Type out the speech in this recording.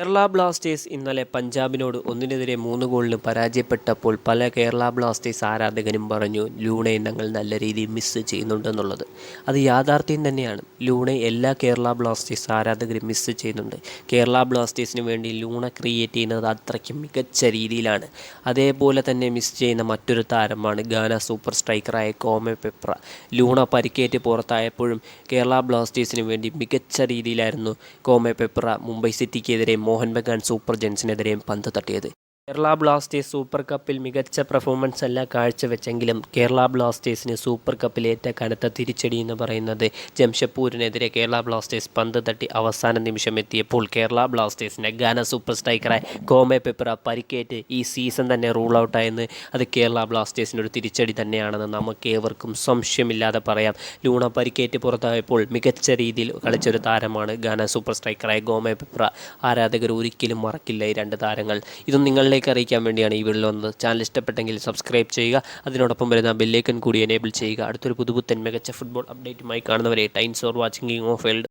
Kerala Blasters ഇന്നലെ പഞ്ചാബിനോട് ഒന്നിനെതിരെ മൂന്ന് ഗോളിന് പരാജയപ്പെട്ടപ്പോൾ പല കേരള ബ്ലാസ്റ്റേഴ്സ് ആരാധകരും പറഞ്ഞു ലൂണെ ഞങ്ങൾ നല്ല രീതിയിൽ മിസ്സ് ചെയ്യുന്നുണ്ടെന്നുള്ളത്. അത് യാഥാർത്ഥ്യം തന്നെയാണ്. ലൂണെ എല്ലാ കേരള ബ്ലാസ്റ്റേഴ്സ് ആരാധകരും മിസ്സ് ചെയ്യുന്നുണ്ട്. കേരള ബ്ലാസ്റ്റേഴ്സിന് വേണ്ടി ലൂണ ക്രിയേറ്റ് ചെയ്യുന്നത് അത്രയ്ക്കും മികച്ച രീതിയിലാണ്. അതേപോലെ തന്നെ മിസ് ചെയ്യുന്ന മറ്റൊരു താരമാണ് ഗാന സൂപ്പർ സ്ട്രൈക്കറായ കോമെ പെപ്ര. ലൂണ പരിക്കേറ്റ് പുറത്തായപ്പോഴും കേരള ബ്ലാസ്റ്റേഴ്സിന് വേണ്ടി മികച്ച രീതിയിലായിരുന്നു കോമെ പെപ്ര മുംബൈ സിറ്റിക്കെതിരെ മോഹൻ ബഗാൻ സൂപ്പർ ജെൻസിനെതിരെയും പന്ത് തട്ടിയത്. കേരള ബ്ലാസ്റ്റേഴ്സ് സൂപ്പർ കപ്പിൽ മികച്ച പെർഫോമൻസ് അല്ല കാഴ്ചവെച്ചെങ്കിലും കേരള ബ്ലാസ്റ്റേഴ്സിന് സൂപ്പർ കപ്പിൽ ഏറ്റ കനത്ത തിരിച്ചടി എന്ന് പറയുന്നത് ജംഷഡ്പൂരിനെതിരെ കേരള ബ്ലാസ്റ്റേഴ്സ് പന്ത് തട്ടി അവസാന നിമിഷം എത്തിയപ്പോൾ കേരള ബ്ലാസ്റ്റേഴ്സിന്റെ ഗാന സൂപ്പർ സ്ട്രൈക്കറായ കോമെ പെപ്പറ പരിക്കേറ്റ് ഈ സീസൺ തന്നെ റൂൾ ഔട്ടായെന്ന് അത് കേരള ബ്ലാസ്റ്റേഴ്സിന്റെ ഒരു തിരിച്ചടി തന്നെയാണെന്ന് നമുക്ക് ഏവർക്കും സംശയമില്ലാതെ പറയാം. ലൂണ പരിക്കേറ്റ് പുറത്തായപ്പോൾ മികച്ച രീതിയിൽ കളിച്ചൊരു താരമാണ് ഗാന സൂപ്പർ സ്ട്രൈക്കറായ ഗോമെ പെപ്ര ആരാധകർ ഒരിക്കലും മറക്കില്ല ഈ രണ്ട് താരങ്ങൾ. ഇതും നിങ്ങളിലേക്ക് അറിയിക്കാൻ വേണ്ടിയാണ് ഈ വീഡിയോ വന്നത്. ചാനൽ ഇഷ്ടപ്പെട്ടെങ്കിൽ സബ്സ്ക്രൈബ് ചെയ്യുക. അതിനോടൊപ്പം വരുന്ന ബെല്ലേക്കൻ കൂടി എനേബിൾ ചെയ്യുക. അടുത്തൊരു പുതുപുത്തൻ മികച്ച ഫുട്ബോൾ അപ്ഡേറ്റുമായി കാണുന്നവരെ times or watching of world